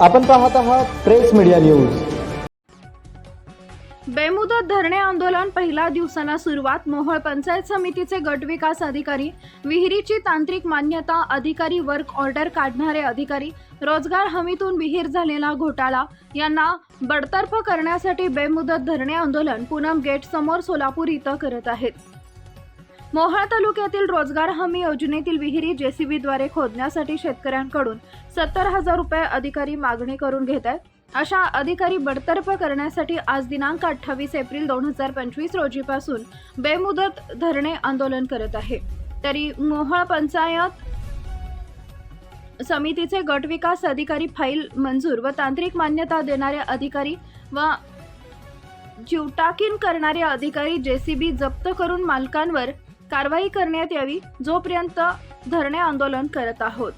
आपण पाहत आहात प्रेस मीडिया न्यूज. बेमुदत धरणे आंदोलन पहिल्या दिवसाला सुरुवात. मोहोळ पंचायत समितीचे गट विकास अधिकारी विहिरीची तांत्रिक मान्यता अधिकारी वर्क ऑर्डर काढणारे अधिकारी रोजगार हमीतून विहीर झालेला घोटाळा. यांना बडतर्फ करण्यासाठी बेमुदत धरणे आंदोलन पूनम गेट समोर सोलापूर इथं करत आहेत. मोहाळ तालुक्यातील रोजगार हमी योजनेतील विहिरी जेसीबीद्वारे खोदण्यासाठी शेतकऱ्यांकडून सत्तर हजार रुपये अधिकारी मागणी करून घेत आहेत. अशा अधिकारी बडतर्फ करण्यासाठी आज दिनांक अठ्ठावीस एप्रिल दोन हजार पंचवीस रोजीपासून बेमुदत धरणे आंदोलन करत आहे. तरी मोहळ पंचायत समितीचे गट विकास अधिकारी फाईल मंजूर व तांत्रिक मान्यता देणारे अधिकारी व जीवटाकीन करणारे अधिकारी जेसीबी जप्त करून मालकांवर कारवाई करण्यात यावी जोपर्यंत धरणे आंदोलन करत आहोत.